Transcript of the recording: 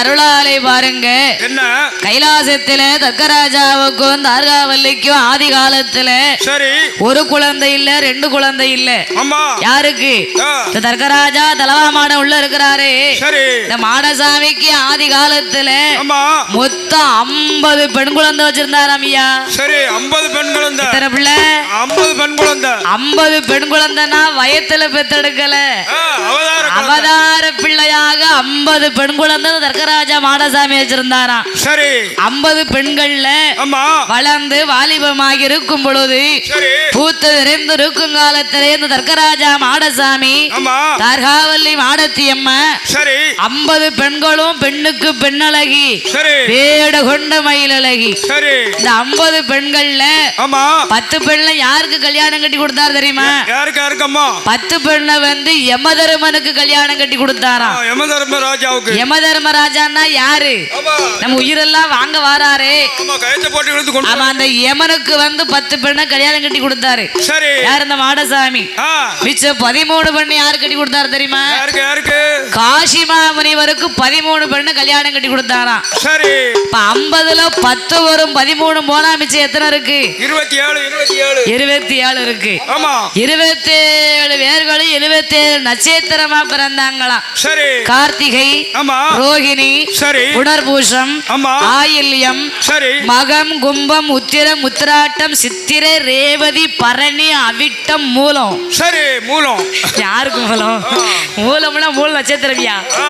அருளாலை பாருங்க. என்ன? கைலாசத்துல தர்க்கராஜாவுக்கும் தார்காவல்லிக்கும் ஆதி காலத்துல சரி. ஒரு குழந்தை இல்ல ரெண்டு குழந்தை இல்ல. யாருக்கு? ஆ, இந்த தர்க்கராஜா தலவா மாடம் உள்ள இருக்கிறாரு. இந்த மாடசாமிக்கு ஆதி காலத்துல மொத்தம் ஐம்பது பெண் குழந்தை வச்சிருந்தாராம் ஐயா சரி ஐம்பது பெண் குழந்தை. பிள்ளை? ஐம்பது பெண் குழந்தை. ஐம்பது பெண் குழந்தைன்னா வயத்துல பெத்தெடுக்கல. அவதார பிள்ளையாக ஐம்பது பெண் குழந்தை தர்க்கராஜா மாடசாமி வச்சிருந்தாராம் சரி. ஐம்பது பெண்கள்ல வளர்ந்து வாலிபமாகி இருக்கும் பொழுது பூத்து நிறைந்து இருக்கும் காலத்திலே இந்த தர்க்கராஜா மாடசாமி தார்காவல்லி மாடத்தி அம்மா சரி. ஐம்பது பெண்களும் பெண்ணுக்கு பெண்ணழகி வேட கொண்ட மயிலழகி. சரி. இந்த ஐம்பது பெண்கள்ல ஆமா. பத்து பெண்ல யாருக்கு கல்யாணம் கட்டி கொடுத்தாரு தெரியுமா? பத்து பெண்ணை வந்து யமதர்மனுக்கு கல்யாணம் கட்டி கொடுத்தாராம் யமதர்ம ராஜாவுக்கு. யமதர்மராஜான்னா யாரு? நம்ம உயிரெல்லாம் வாங்க வாராரு. ஆமா அந்த யமனுக்கு வந்து பத்து பெண்ணை கல்யாணம் கட்டி கொடுத்தாரு. யார் இந்த மாடசாமி? மிச்சம் பதிமூணு பெண்ணு யாரு கட்டி கொடுத்தாரு தெரியுமா? யாருக்கு யாருக்கு? காசிமா முனிவருக்கு பதிமூணு பெண்ணு கல்யாணம் கட்டி கொடுத்தாராம் சரி. இப்ப ஐம்பதுல பத்து வரும் பதிமூணு போனா மிச்சம் எத்தனை இருக்கு? இருபத்தி ஏழு இருபத்தி ஏழு. இருபத்தி ஏழு இருக்கு. ஆமா. இருபத்தேழு பேர்களும் இருபத்தேழு நட்சத்திரமா பிறந்தாங்களாம். சரி. கார்த்திகை ஆமா. ரோகிணி சரி. புனர்பூஷம் ஆமா. ஆயில்யம் சரி. மகம் கும்பம் உத்திரம் உத்திராட்டம் சித்திரை ரேவதி பரணி அவிட்டம் மூலம். சரி மூலம். யாருக்கு மூலம்? மூலம்னா மூல நட்சத்திரவியா